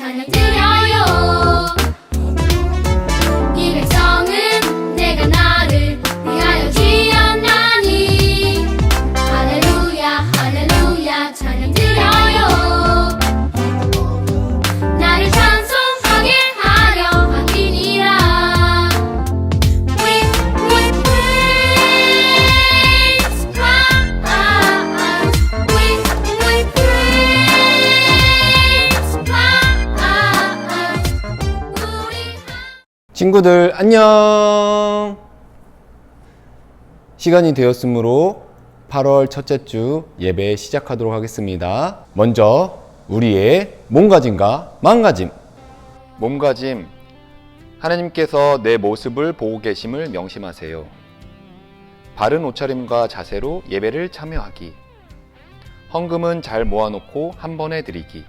찬양 친구들 안녕. 시간이 되었으므로 8월 첫째 주 예배 시작하도록 하겠습니다. 먼저 우리의 몸가짐과 마음가짐. 몸가짐. 하나님께서 내 모습을 보고 계심을 명심하세요. 바른 옷차림과 자세로 예배를 참여하기. 헌금은 잘 모아놓고 한 번에 드리기.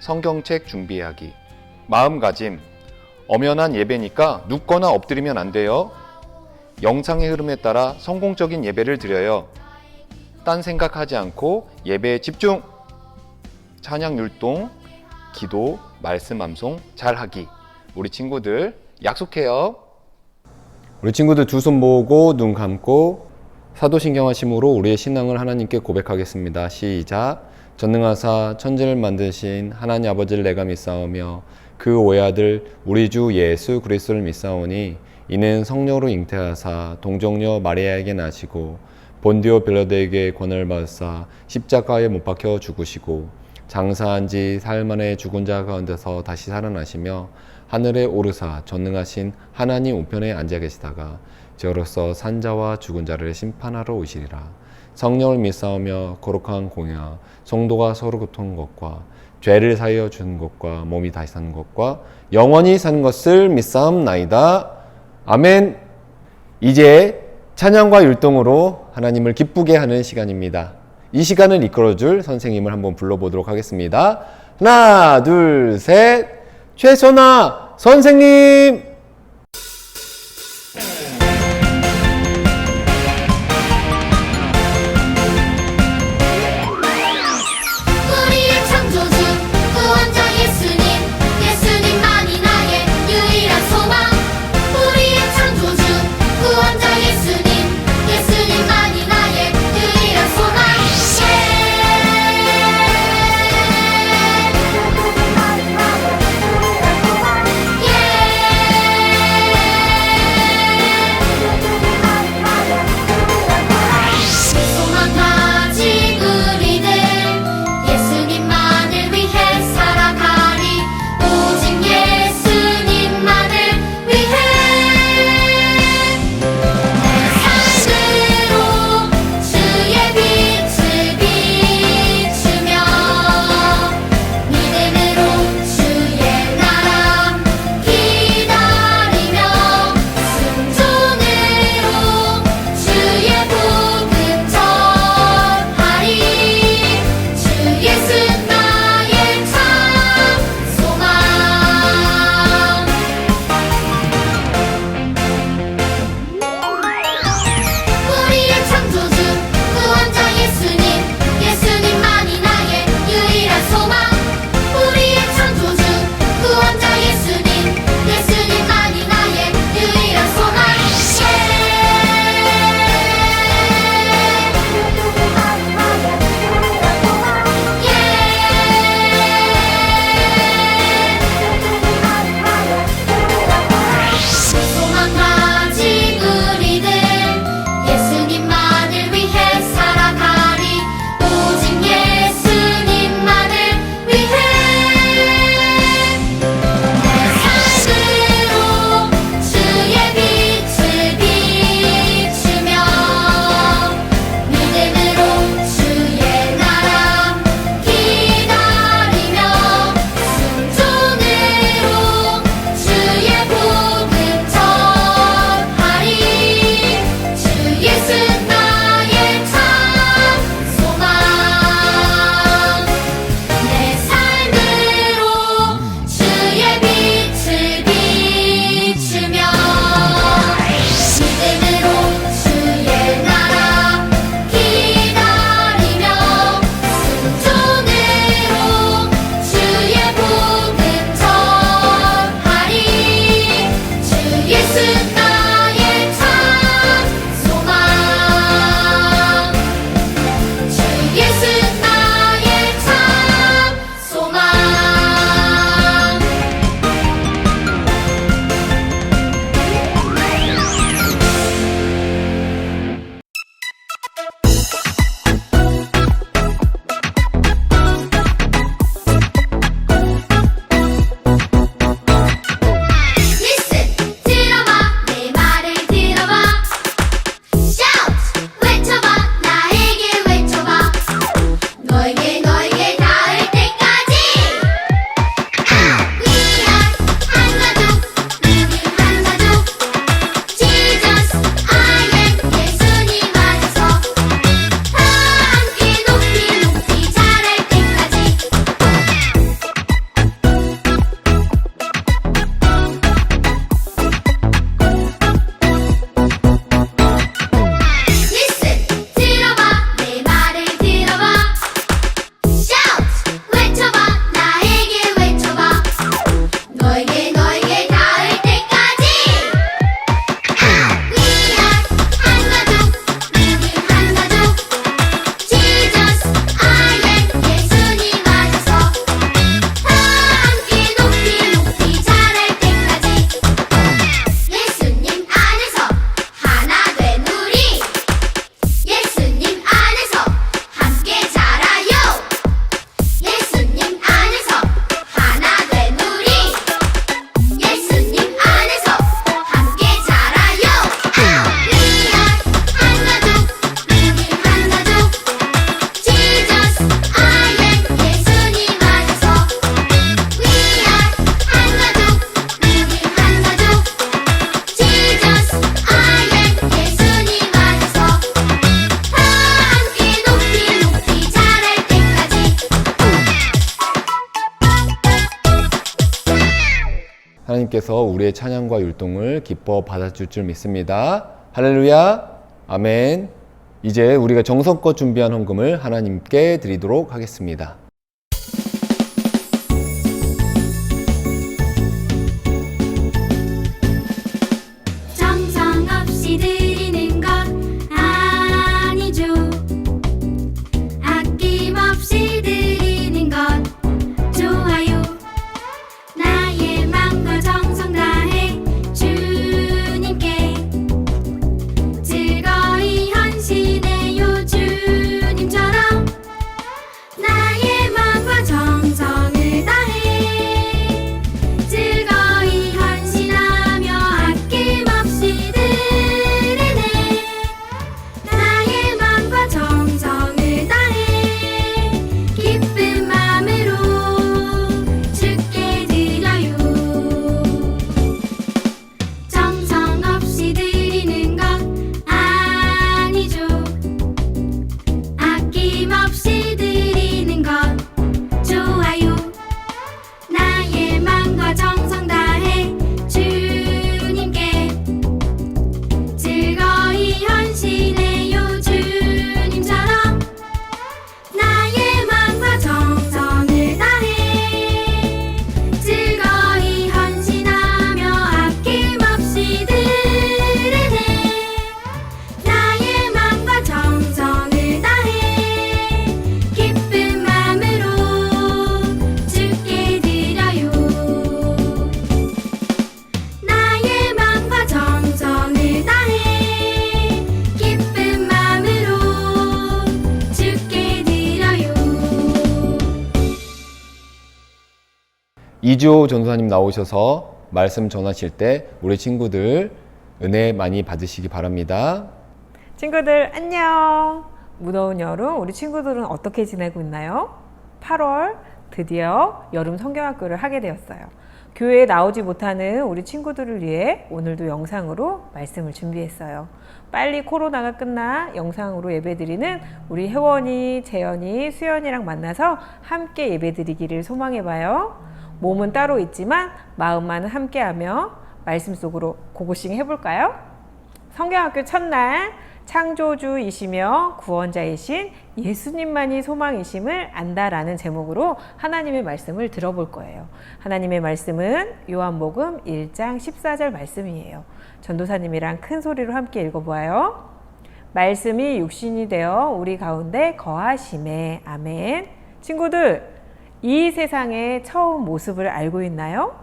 성경책 준비하기. 마음가짐. 엄연한 예배니까 눕거나 엎드리면 안 돼요. 영상의 흐름에 따라 성공적인 예배를 드려요. 딴 생각하지 않고 예배에 집중. 찬양 율동, 기도, 말씀 암송 잘 하기. 우리 친구들 약속해요. 우리 친구들 두 손 모으고 눈 감고 사도신경 하심으로 우리의 신앙을 하나님께 고백하겠습니다. 시작. 전능하사 천지를 만드신 하나님 아버지를 내가 믿사오며 그 오야들 우리 주 예수 그리스도를 믿사오니 이는 성령으로 잉태하사 동정녀 마리아에게 나시고 본디오 빌라드에게 권을 받사 십자가에 못 박혀 죽으시고 장사한 지 사흘 만에 죽은 자 가운데서 다시 살아나시며 하늘에 오르사 전능하신 하나님 우편에 앉아 계시다가 저로서 산자와 죽은 자를 심판하러 오시리라. 성령을 믿사오며 거룩한 공야 성도가 서로 교통한 것과 죄를 사하여 주는 것과 몸이 다시 사는 것과 영원히 사는 것을 믿사옵나이다 아멘 이제 찬양과 율동으로 하나님을 기쁘게 하는 시간입니다. 이 시간을 이끌어줄 선생님을 한번 불러보도록 하겠습니다. 하나, 둘, 셋. 최선아 선생님! 하나님께서 우리의 찬양과 율동을 기뻐 받아줄 줄 믿습니다. 할렐루야. 아멘. 이제 우리가 정성껏 준비한 헌금을 하나님께 드리도록 하겠습니다. 이주호 전도사님 나오셔서 말씀 전하실 때 우리 친구들 은혜 많이 받으시기 바랍니다. 친구들 안녕. 무더운 여름 우리 친구들은 어떻게 지내고 있나요? 8월 드디어 여름 성경학교를 하게 되었어요. 교회에 나오지 못하는 우리 친구들을 위해 오늘도 영상으로 말씀을 준비했어요. 빨리 코로나가 끝나 영상으로 예배드리는 우리 혜원이, 재현이, 수연이랑 만나서 함께 예배드리기를 소망해봐요. 몸은 따로 있지만 마음만은 함께하며 말씀 속으로 고고싱 해볼까요? 성경학교 첫날 창조주이시며 구원자이신 예수님만이 소망이심을 안다라는 제목으로 하나님의 말씀을 들어볼 거예요. 하나님의 말씀은 요한복음 1장 14절 말씀이에요. 전도사님이랑 큰 소리로 함께 읽어보아요. 말씀이 육신이 되어 우리 가운데 거하심에 아멘. 친구들, 이 세상의 처음 모습을 알고 있나요?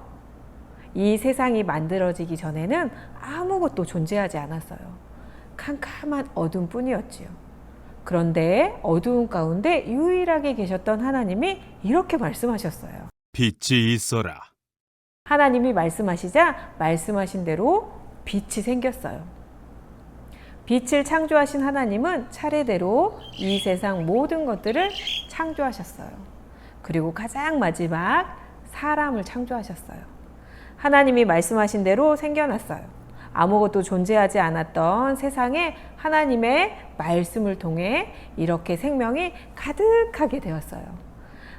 이 세상이 만들어지기 전에는 아무것도 존재하지 않았어요. 캄캄한 어둠 뿐이었지요. 그런데 어두운 가운데 유일하게 계셨던 하나님이 이렇게 말씀하셨어요. 빛이 있어라. 하나님이 말씀하시자 말씀하신 대로 빛이 생겼어요. 빛을 창조하신 하나님은 차례대로 이 세상 모든 것들을 창조하셨어요. 그리고 가장 마지막 사람을 창조하셨어요. 하나님이 말씀하신 대로 생겨났어요. 아무것도 존재하지 않았던 세상에 하나님의 말씀을 통해 이렇게 생명이 가득하게 되었어요.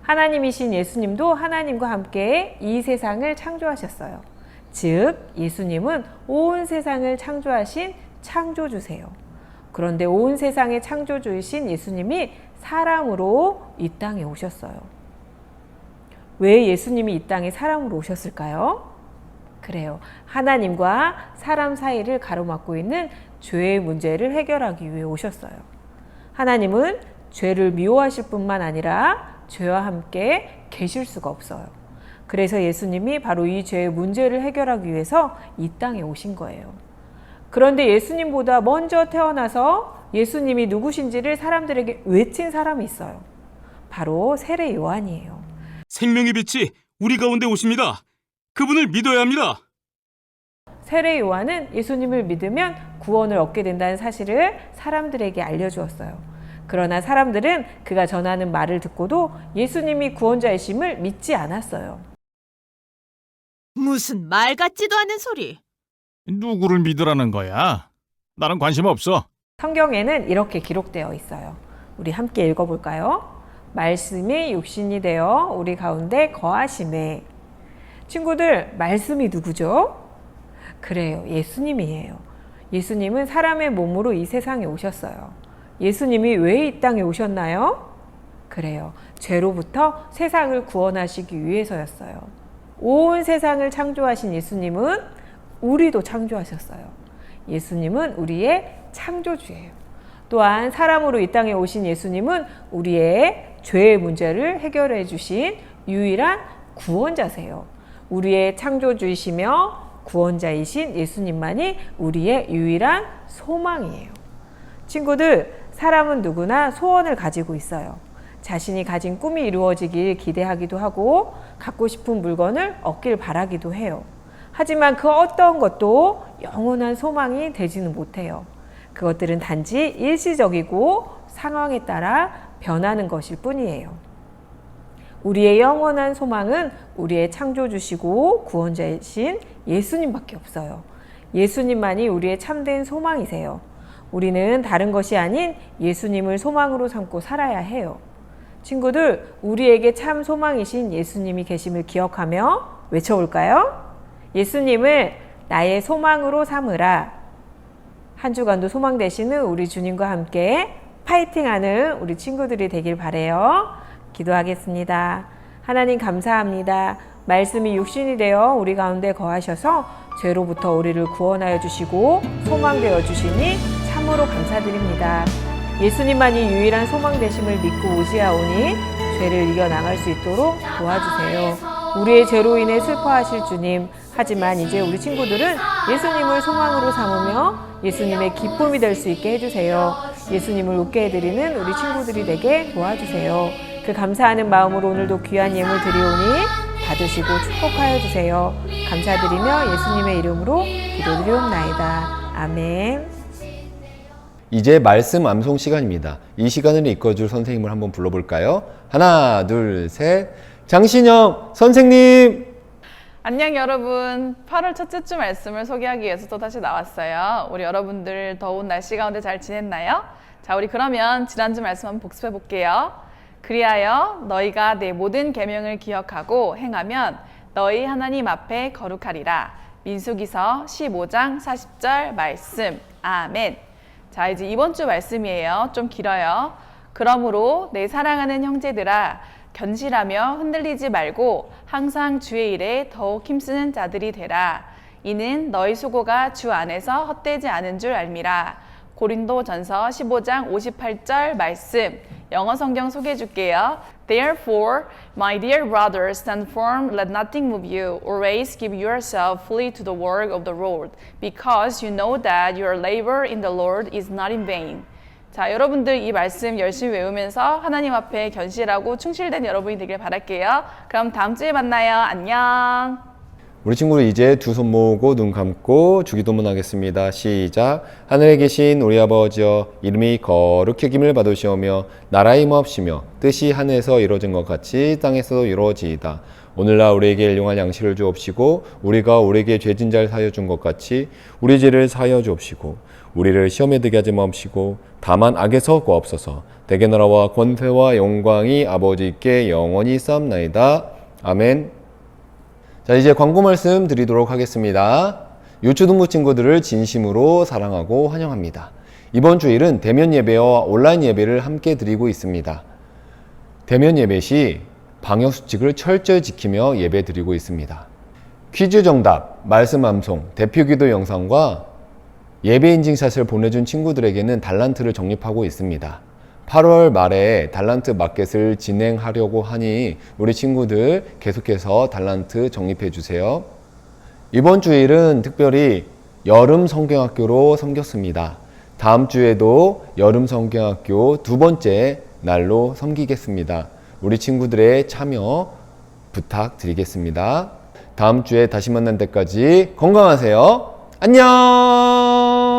하나님이신 예수님도 하나님과 함께 이 세상을 창조하셨어요. 즉, 예수님은 온 세상을 창조하신 창조주세요. 그런데 온 세상의 창조주이신 예수님이 사람으로 이 땅에 오셨어요. 왜 예수님이 이 땅에 사람으로 오셨을까요? 그래요. 하나님과 사람 사이를 가로막고 있는 죄의 문제를 해결하기 위해 오셨어요. 하나님은 죄를 미워하실 뿐만 아니라 죄와 함께 계실 수가 없어요. 그래서 예수님이 바로 이 죄의 문제를 해결하기 위해서 이 땅에 오신 거예요. 그런데 예수님보다 먼저 태어나서 예수님이 누구신지를 사람들에게 외친 사람이 있어요. 바로 세례 요한이에요. 생명의 빛이 우리 가운데 오십니다. 그분을 믿어야 합니다. 세례 요한은 예수님을 믿으면 구원을 얻게 된다는 사실을 사람들에게 알려주었어요. 그러나 사람들은 그가 전하는 말을 듣고도 예수님이 구원자이심을 믿지 않았어요. 무슨 말 같지도 않은 소리. 누구를 믿으라는 거야? 나는 관심 없어. 성경에는 이렇게 기록되어 있어요. 우리 함께 읽어볼까요? 말씀이 육신이 되어 우리 가운데 거하심에 친구들, 말씀이 누구죠? 그래요. 예수님이에요. 예수님은 사람의 몸으로 이 세상에 오셨어요. 예수님이 왜 이 땅에 오셨나요? 그래요. 죄로부터 세상을 구원하시기 위해서였어요. 온 세상을 창조하신 예수님은 우리도 창조하셨어요. 예수님은 우리의 창조주예요. 또한 사람으로 이 땅에 오신 예수님은 우리의 죄의 문제를 해결해 주신 유일한 구원자세요. 우리의 창조주이시며 구원자이신 예수님만이 우리의 유일한 소망이에요. 친구들, 사람은 누구나 소원을 가지고 있어요. 자신이 가진 꿈이 이루어지길 기대하기도 하고 갖고 싶은 물건을 얻길 바라기도 해요. 하지만 그 어떤 것도 영원한 소망이 되지는 못해요. 그것들은 단지 일시적이고 상황에 따라 변하는 것일 뿐이에요. 우리의 영원한 소망은 우리의 창조주시고 구원자이신 예수님밖에 없어요. 예수님만이 우리의 참된 소망이세요. 우리는 다른 것이 아닌 예수님을 소망으로 삼고 살아야 해요. 친구들, 우리에게 참 소망이신 예수님이 계심을 기억하며 외쳐볼까요? 예수님을 나의 소망으로 삼으라. 한 주간도 소망 되시는 우리 주님과 함께 파이팅하는 우리 친구들이 되길 바래요. 기도하겠습니다. 하나님 감사합니다. 말씀이 육신이 되어 우리 가운데 거하셔서 죄로부터 우리를 구원하여 주시고 소망되어 주시니 참으로 감사드립니다. 예수님만이 유일한 소망 되심을 믿고 오지아오니 죄를 이겨 나갈 수 있도록 도와주세요. 우리의 죄로 인해 슬퍼하실 주님, 하지만 이제 우리 친구들은 예수님을 소망으로 삼으며 예수님의 기쁨이 될 수 있게 해주세요. 예수님을 웃게 해드리는 우리 친구들이 되게 도와주세요. 그 감사하는 마음으로 오늘도 귀한 예물 드리오니 받으시고 축복하여 주세요. 감사드리며 예수님의 이름으로 기도드리옵나이다. 아멘. 이제 말씀 암송 시간입니다. 이 시간을 이끌어줄 선생님을 한번 불러볼까요? 하나, 둘, 셋. 장신영 선생님! 안녕 여러분. 8월 첫째 주 말씀을 소개하기 위해서 또 다시 나왔어요. 우리 여러분들 더운 날씨 가운데 잘 지냈나요? 자, 우리 그러면 지난주 말씀 한번 복습해 볼게요. 그리하여 너희가 내 모든 계명을 기억하고 행하면 너희 하나님 앞에 거룩하리라. 민수기서 15장 40절 말씀. 아멘. 자, 이제 이번 주 말씀이에요. 좀 길어요. 그러므로 내 사랑하는 형제들아 견실하며 흔들리지 말고 항상 주의 일에 더욱 힘쓰는 자들이 되라. 이는 너희 수고가 주 안에서 헛되지 않은 줄 알미라. 고린도 전서 15장 58절 말씀. 영어 성경 소개해 줄게요. Therefore, my dear brothers, stand firm, let nothing move you. Always give yourself fully to the work of the Lord, because you know that your labor in the Lord is not in vain. 자, 여러분들 이 말씀 열심히 외우면서 하나님 앞에 견실하고 충실된 여러분이 되길 바랄게요. 그럼 다음 주에 만나요. 안녕. 우리 친구들 이제 두 손 모으고 눈 감고 주기도문 하겠습니다. 시작. 하늘에 계신 우리 아버지여 이름이 거룩히 여김을 받으시오며 나라의 모합시며 뜻이 하늘에서 이루어진 것 같이 땅에서도 이루어지이다. 오늘날 우리에게 일용할 양식을 주옵시고 우리가 우리에게 죄진 자를 사여 준 것 같이 우리 죄를 사여 주옵시고 우리를 시험에 들게 하지 마옵시고 다만 악에서 구하옵소서 대개 나라와 권세와 영광이 아버지께 영원히 쌓옵나이다. 아멘. 자, 이제 광고 말씀 드리도록 하겠습니다. 유초등부 친구들을 진심으로 사랑하고 환영합니다. 이번 주일은 대면 예배와 온라인 예배를 함께 드리고 있습니다. 대면 예배 시 방역 수칙을 철저히 지키며 예배 드리고 있습니다. 퀴즈 정답, 말씀 암송, 대표 기도 영상과 예배 인증샷을 보내준 친구들에게는 달란트를 적립하고 있습니다. 8월 말에 달란트 마켓을 진행하려고 하니 우리 친구들 계속해서 달란트 적립해 주세요. 이번 주일은 특별히 여름 성경학교로 섬겼습니다. 다음 주에도 여름 성경학교 두 번째 날로 섬기겠습니다. 우리 친구들의 참여 부탁드리겠습니다. 다음 주에 다시 만난 때까지 건강하세요. 안녕!